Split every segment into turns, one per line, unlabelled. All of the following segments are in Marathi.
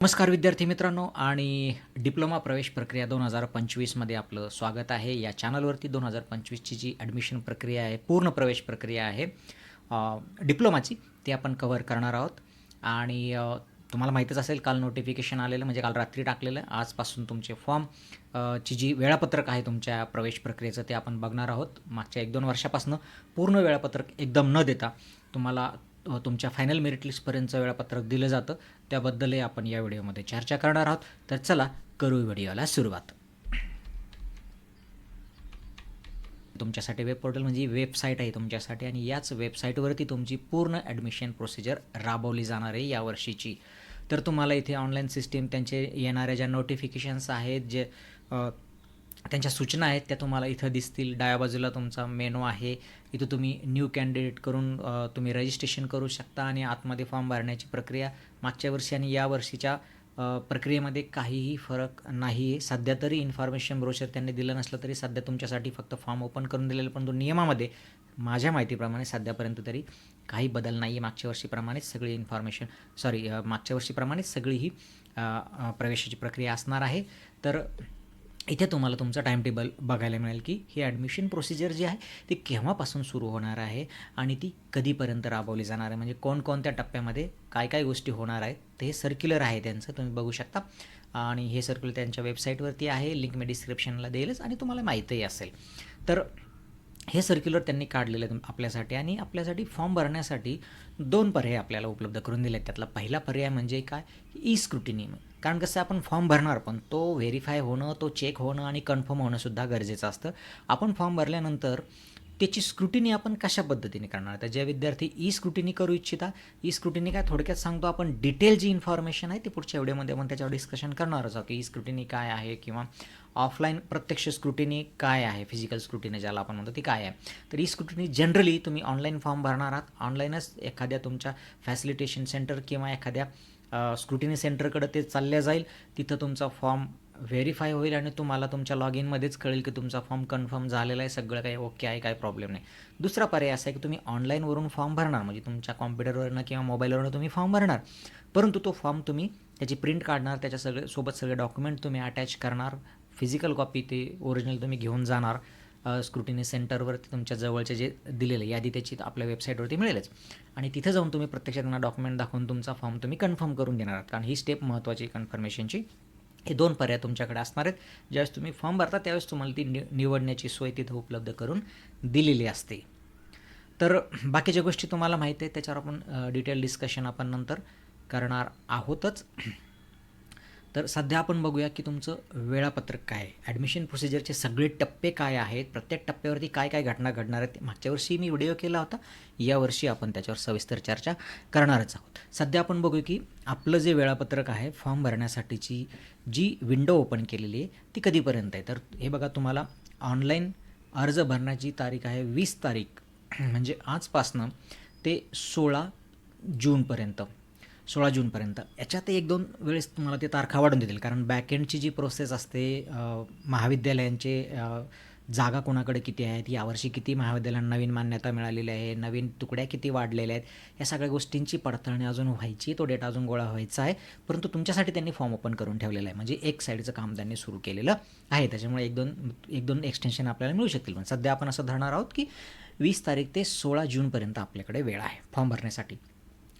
नमस्कार विद्यार्थी मित्रांनो आणि डिप्लोमा प्रवेश प्रक्रिया दोन हजार पंचवीसमध्ये आपलं स्वागत आहे. या चॅनलवरती दोन हजार पंचवीसची जी ॲडमिशन प्रक्रिया आहे पूर्ण प्रवेश प्रक्रिया आहे डिप्लोमाची ती आपण कवर करणार आहोत. आणि तुम्हाला माहीतच असेल काल नोटिफिकेशन आलेलं म्हणजे काल रात्री टाकलेलं आजपासून तुमचे फॉर्म ची जी वेळापत्रक आहे तुमच्या प्रवेश प्रक्रियेचं ते आपण बघणार आहोत. मागच्या एक दोन वर्षापासून पूर्ण वेळापत्रक एकदम न देता तुम्हाला तुमच्या फायनल मेरिट लिस्टपर्यंतचं वेळापत्रक दिलं जातं. त्याबद्दलही आपण या व्हिडिओमध्ये चर्चा करणार आहोत. तर चला करू व्हिडिओला सुरुवात. तुमच्यासाठी वेब पोर्टल म्हणजे वेबसाईट आहे तुमच्यासाठी आणि याच वेबसाईटवरती तुमची पूर्ण ॲडमिशन प्रोसिजर राबवली जाणार आहे यावर्षीची तर तुम्हाला इथे ऑनलाईन सिस्टीम त्यांचे येणाऱ्या ज्या नोटिफिकेशन्स आहेत जे त्यांच्या सूचना आहेत त्या तुम्हाला इथं दिसतील. डाव्या बाजूला तुमचा मेनू आहे. इथं तुम्ही न्यू कॅन्डिडेट करून तुम्ही रजिस्ट्रेशन करू शकता आणि आतमध्ये फॉर्म भरण्याची प्रक्रिया मागच्या वर्षी आणि या वर्षीच्या प्रक्रियेमध्ये काहीही फरक नाही आहे सध्या तरी इन्फॉर्मेशन ब्रोशर त्यांनी दिलं नसलं तरी सध्या तुमच्यासाठी फक्त फॉर्म ओपन करून दिलेलं पण तो नियमामध्ये माझ्या माहितीप्रमाणे सध्यापर्यंत तरी काही बदल नाही आहे मागच्या वर्षीप्रमाणेच सगळी इन्फॉर्मेशन सॉरी मागच्या वर्षीप्रमाणेच सगळी ही प्रवेशाची प्रक्रिया असणार आहे. तर इथे तुम्हाला तुमचं टाईम टेबल बघायला मिळेल की ही ॲडमिशन प्रोसिजर जी आहे ती केव्हापासून सुरू होणार आहे आणि ती कधीपर्यंत राबवली जाणार आहे? म्हणजे कोणकोणत्या टप्प्यामध्ये काय काय गोष्टी होणार आहेत? ते हे सर्क्युलर आहे त्यांचं तुम्ही बघू शकता. आणि हे सर्क्युलर त्यांच्या वेबसाईटवरती आहे लिंक मी डिस्क्रिप्शनला देईलच आणि तुम्हाला माहीतही असेल. तर हे सर्क्युलर त्यांनी काढलेलं आहे आपल्यासाठी आणि आपल्यासाठी फॉर्म भरण्यासाठी दोन पर्याय आपल्याला उपलब्ध करून दिले आहेत त्यातला पहिला पर्याय म्हणजे काय? ई स्क्रुटिनी कारण कसं आपण फॉर्म भरणार पण तो व्हेरीफाय होणं तो चेक होणं आणि कन्फर्म होणंसुद्धा गरजेचं असतं. आपण फॉर्म भरल्यानंतर त्याची स्क्रुटिनी आपण कशा पद्धतीने करणार? तर जे विद्यार्थी ई स्क्रुटिनी करू इच्छिता ई स्क्रुटिनी काय थोडक्यात सांगतो आपण डिटेल जी इन्फॉर्मेशन आहे ती पुढच्या व्हिडिओमध्ये आपण त्याच्यावर डिस्कशन करणारच आहोत की ई स्क्रुटिनी काय आहे किंवा ऑफलाईन प्रत्यक्ष स्क्रुटिनी काय आहे फिजिकल स्क्रुटिनी ज्याला आपण म्हणतो ती काय आहे. तर ई स्क्रुटिनी जनरली तुम्ही ऑनलाईन फॉर्म भरणार आहात. ऑनलाईनच एखाद्या तुमच्या फॅसिलिटेशन सेंटर किंवा एखाद्या स्क्रुटिनी सेंटरकडे ते चालल्या जाईल. तिथं तुमचा फॉर्म व्हेरीफाय होईल आणि तुम्हाला तुमच्या लॉग इनमध्येच कळेल की तुमचा फॉर्म कन्फर्म झालेला आहे. सगळं काही ओके आहे काही प्रॉब्लेम नाही. दुसरा पर्याय असा आहे की तुम्ही ऑनलाईनवरून फॉर्म भरणार. म्हणजे तुमच्या कॉम्प्युटरवरनं किंवा मोबाईलवरनं तुम्ही फॉर्म भरणार. परंतु तो फॉर्म तुम्ही त्याची प्रिंट काढणार त्याच्या सगळे सोबत सगळे डॉक्युमेंट तुम्ही अटॅच करणार. फिजिकल कॉपी ते ओरिजिनल तुम्ही घेऊन जाणार. स्क्रुटिनी सेंटरवरती तुमच्या जवळचे जे दिलेलं यादी त्याची आपल्या वेबसाईटवरती मिळेलच. आणि तिथं जाऊन तुम्ही प्रत्यक्षात त्यांना डॉक्युमेंट दाखवून तुमचा फॉर्म तुम्ही कन्फर्म करून देणार आहात. कारण ही स्टेप महत्त्वाची कन्फर्मेशनची हे दोन पर्याय तुमच्याकडे असणार आहेत. ज्यावेळेस तुम्ही फॉर्म भरता त्यावेळेस तुम्हाला ती नि निवडण्याची सोय तिथं उपलब्ध करून दिलेली असते. तर बाकीच्या गोष्टी तुम्हाला माहिती आहेत त्याच्यावर आपण डिटेल डिस्कशन आपण नंतर करणार आहोतच. तर सध्या आपण बघूया की तुमचं वेळापत्रक काय आहे. ॲडमिशन प्रोसिजरचे सगळे टप्पे काय आहेत? प्रत्येक टप्प्यावरती काय काय घटना घडणार आहेत? मागच्या वर्षी मी व्हिडिओ केला होता. यावर्षी आपण त्याच्यावर सविस्तर चर्चा करणारच आहोत. सध्या आपण बघू की आपलं जे वेळापत्रक आहे फॉर्म भरण्यासाठीची जी विंडो ओपन केलेली आहे ती कधीपर्यंत आहे? तर हे बघा तुम्हाला ऑनलाईन अर्ज भरण्याची तारीख आहे वीस तारीख. म्हणजे आजपासनं ते सोळा जूनपर्यंत. सोळा जूनपर्यंत. याच्यात एक दोन वेळेस तुम्हाला ते तारखा वाढून देतील. कारण बॅकएंडची जी प्रोसेस असते महाविद्यालयांचे जागा कोणाकडे किती आहेत यावर्षी किती महाविद्यालयांना नवीन मान्यता मिळालेली आहे नवीन तुकड्या किती वाढलेल्या आहेत या सगळ्या गोष्टींची पडताळणी अजून व्हायची तो डेटा अजून गोळा व्हायचा आहे. परंतु तुमच्यासाठी त्यांनी फॉर्म ओपन करून ठेवलेला आहे. म्हणजे एक साईडचं काम त्यांनी सुरू केलेलं आहे. त्याच्यामुळे एक दोन एक दोन एक्सटेन्शन आपल्याला मिळू शकतील. पण सध्या आपण असं धरणार आहोत की वीस तारीख ते सोळा जूनपर्यंत आपल्याकडे वेळ आहे फॉर्म भरण्यासाठी.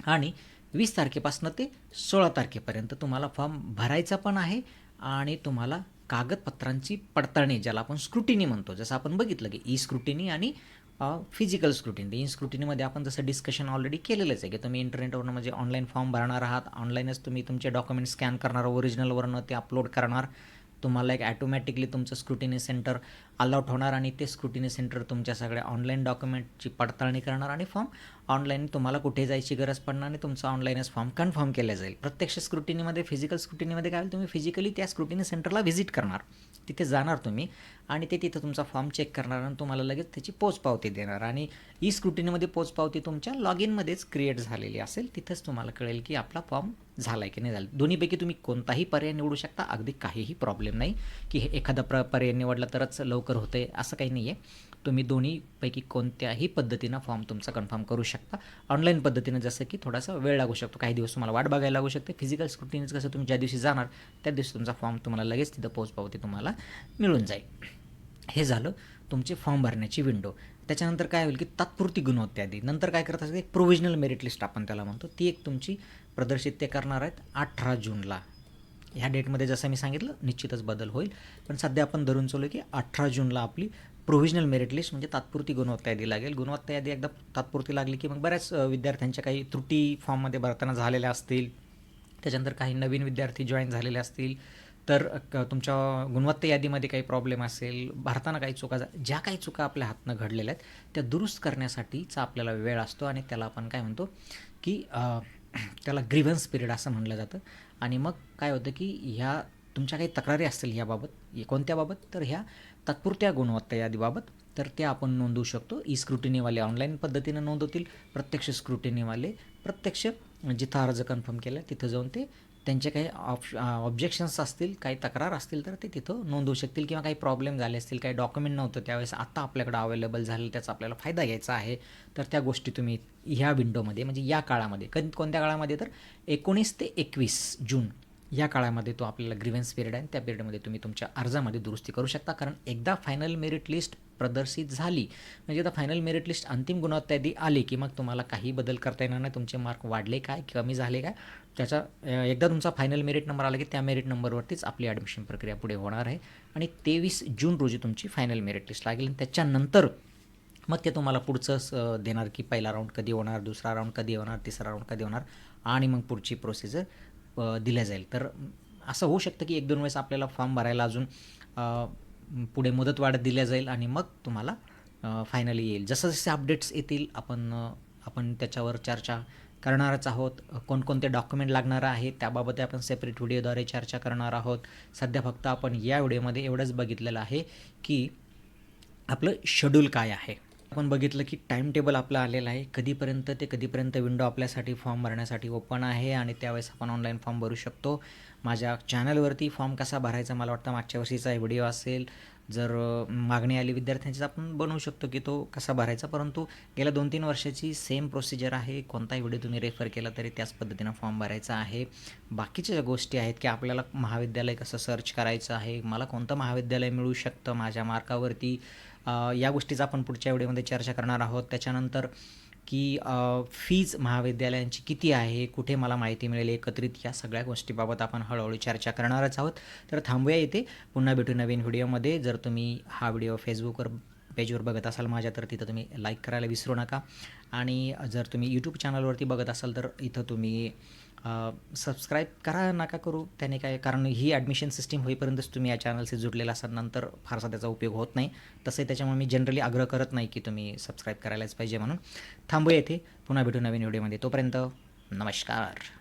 आणि वीस तारखेपासून ते सोळा तारखेपर्यंत तुम्हाला फॉर्म भरायचा पण आहे आणि तुम्हाला कागदपत्रांची पडताळणी ज्याला आपण स्क्रुटिनी म्हणतो. जसं आपण बघितलं की ई स्क्रुटिनी आणि फिजिकल स्क्रुटिनी ई स्क्रुटिनीमध्ये आपण जसं डिस्कशन ऑलरेडी केलेलंच आहे की तुम्ही इंटरनेटवरनं म्हणजे ऑनलाईन फॉर्म भरणार आहात. ऑनलाईनच तुम्ही तुमचे डॉक्युमेंट स्कॅन करणार ओरिजिनलवरनं ते अपलोड करणार. तुम्हाला एक ॲटोमॅटिकली तुमचं स्क्रुटिनी सेंटर अलॉट होणार आणि ते स्क्रुटिनी सेंटर तुमच्या सगळ्या ऑनलाईन डॉक्युमेंटची पडताळणी करणार आणि फॉर्म ऑनलाईन तुम्हाला कुठे जायची गरज पडणार आणि तुमचा ऑनलाईनच फॉर्म कन्फर्म केला जाईल. प्रत्यक्ष स्क्रुटिनीमध्ये फिजिकल स्क्रुटिनीमध्ये काय होईल तुम्ही फिजिकली त्या स्क्रुटिनी सेंटरला व्हिजिट करणार. तिथे जाणार तुम्ही आणि ते तिथं तुमचा फॉर्म चेक करणार आणि तुम्हाला लगेच त्याची पोचपावती देणार. आणि ई स्क्रुटिनीमध्ये पोचपावती तुमच्या लॉग इनमध्येच क्रिएट झालेली असेल तिथंच तुम्हाला कळेल की आपला फॉर्म झाला आहे की नाही झाला दोन्हीपैकी तुम्ही कोणताही पर्याय निवडू शकता अगदी काहीही प्रॉब्लेम नाही की हे एखादा प्र पर्याय निवडला तरच लवकर होतं आहे असं काही नाही आहे तुम्ही दोन्हीपैकी कोणत्याही पद्धतीनं फॉर्म तुमचा कन्फर्म करू शकता. ऑनलाईन पद्धतीनं जसं की थोडासा वेळ लागू शकतो. काही दिवस तुम्हाला वाट बघायला लागू शकते. फिजिकल स्क्रुटिनीज कसं तुम्ही ज्या दिवशी जाणार त्या दिवशी तुमचा फॉर्म तुम्हाला लगेच तिथं पोचपावती तुम्हाला मिळून जाईल. हे झालं तुमचे फॉर्म भरण्याची विंडो त्याच्यानंतर काय होईल की तात्पुरती गुणवत्ता आधी नंतर काय करत असते एक प्रोव्हिजनल मेरिट लिस्ट आपण त्याला म्हणतो. ती एक तुमची प्रदर्शित ते करणार आहेत अठरा जूनला. ह्या डेटमध्ये जसं मी सांगितलं निश्चितच बदल होईल. पण सध्या आपण धरून चालू की अठरा जूनला आपली प्रोव्हिजनल मेरिट लिस्ट म्हणजे तात्पुरती गुणवत्ता यादी लागेल. गुणवत्ता यादी एकदा तात्पुरती लागली की मग बऱ्याच विद्यार्थ्यांच्या काही त्रुटी फॉर्ममध्ये भरताना झालेल्या असतील. त्याच्यानंतर काही नवीन विद्यार्थी जॉईन झालेले असतील. तर तुमच्या गुणवत्ता यादीमध्ये काही प्रॉब्लेम असेल. भरताना काही चुका ज्या काही चुका आपल्या हातनं घडलेल्या आहेत त्या दुरुस्त करण्यासाठीचा आपल्याला वेळ असतो आणि त्याला आपण काय म्हणतो की त्याला ग्रीव्हन्स पिरियड असं म्हणलं जातं. आणि मग काय होतं की ह्या तुमच्या काही तक्रारी असतील ह्याबाबत कोणत्याबाबत तर ह्या तात्पुरत्या गुणवत्ता यादीबाबत तर त्या आपण नोंदवू शकतो. ई स्क्रुटिनीवाले ऑनलाईन पद्धतीनं नोंदवतील. प्रत्यक्ष स्क्रुटिनीवाले प्रत्यक्ष जिथं अर्ज कन्फर्म केला तिथं जाऊन ते त्यांचे काही ऑप्श ऑब्जेक्शन्स असतील काही तक्रार असतील तर ते तिथं नोंदवू शकतील किंवा काही प्रॉब्लेम झाले असतील काही डॉक्युमेंट नव्हतं त्यावेळेस आत्ता आपल्याकडं अवेलेबल झालं त्याचा आपल्याला फायदा घ्यायचा आहे. तर त्या गोष्टी तुम्ही ह्या विंडोमध्ये म्हणजे या काळामध्ये कधी कोणत्या काळामध्ये? तर एकोणीस ते एकवीस जून या काळामध्ये तो आपल्याला ग्रीव्हन्स पिरियड आहे त्या पिरियडमध्ये तुम्ही तुमच्या अर्जामध्ये दुरुस्ती करू शकता. कारण एकदा फायनल मेरिट लिस्ट प्रदर्शित झाली. म्हणजे आता फायनल मेरिट लिस्ट अंतिम गुणवत्ता यादी आली की मग तुम्हाला काही बदल करता येणार नाही तुमचे मार्क वाढले काय कमी झाले काय? त्याचा एकदा तुमचा फायनल मेरिट नंबर आला की त्या मेरिट नंबरवरतीच आपली ॲडमिशन प्रक्रिया पुढे होणार आहे. आणि तेवीस जून रोजी तुमची फायनल मेरिट लिस्ट लागेल आणि त्याच्यानंतर मग ते तुम्हाला पुढचं देणार की पहिला राऊंड कधी होणार दुसरा राऊंड कधी होणार तिसरा राऊंड कधी होणार आणि मग पुढची प्रोसिजर दिल्या जाईल. तर असं होऊ शकतं की एक दोन वेळेस आपल्याला फॉर्म भरायला अजून पुढे मुदत वाढ दिल्या जाईल आणि मग तुम्हाला फायनली येईल. जसं जसे अपडेट्स येतील आपण आपण त्याच्यावर चर्चा करणारच आहोत. कोणकोणते डॉक्युमेंट लागणार आहे त्याबाबत आपण सेपरेट व्हिडिओद्वारे चर्चा करणार आहोत. सध्या फक्त आपण या व्हिडिओमध्ये एवढंच बघितलेलं आहे की आपलं शेड्यूल काय आहे. आपण बघितलं की टाईम टेबल आपलं आलेलं आहे. कधीपर्यंत ते कधीपर्यंत विंडो आपल्यासाठी फॉर्म भरण्यासाठी ओपन आहे आणि त्यावेळेस आपण ऑनलाईन फॉर्म भरू शकतो. माझ्या चॅनलवरती फॉर्म कसा भरायचा मला वाटतं मागच्या वर्षीचा व्हिडिओ असेल. जर मागणी आली विद्यार्थ्यांची आपण बनवू शकतो की तो कसा भरायचा. परंतु गेल्या दोन तीन वर्षाची सेम प्रोसिजर आहे. कोणताही व्हिडिओ तुम्ही रेफर केला तरी त्याच पद्धतीनं फॉर्म भरायचा आहे. बाकीच्या ज्या गोष्टी आहेत की आपल्याला महाविद्यालय कसं सर्च करायचं आहे मला कोणतं महाविद्यालय मिळू शकतं माझ्या मार्कावरती या गोष्टीचा आपण पुढच्या व्हिडिओमध्ये चर्चा करणार आहोत. त्याच्यानंतर की फीज महाविद्यालयांची किती आहे कुठे मला माहिती मिळेल एकत्रित या सगळ्या गोष्टीबाबत आपण हळूहळू चर्चा करणारच आहोत. तर थांबूया इथे. पुन्हा भेटू नवीन व्हिडिओमध्ये. जर तुम्ही हा व्हिडिओ फेसबुकवर पेजवर बघत असाल माझ्या तर तिथं तुम्ही लाईक करायला विसरू नका. आणि जर तुम्ही यूट्यूब चॅनलवरती बघत असाल तर इथं तुम्ही सबस्क्राईब करा नका करू. त्याने काय कारण ही ॲडमिशन सिस्टीम होईपर्यंतच तुम्ही या चॅनलशी जुडलेला असाल नंतर फारसा त्याचा उपयोग होत नाही. तसे त्याच्यामुळे मी जनरली आग्रह करत नाही की तुम्ही सबस्क्राईब करायलाच पाहिजे म्हणून. थांबूया येथे पुन्हा भेटू नवीन व्हिडिओमध्ये तोपर्यंत नमस्कार.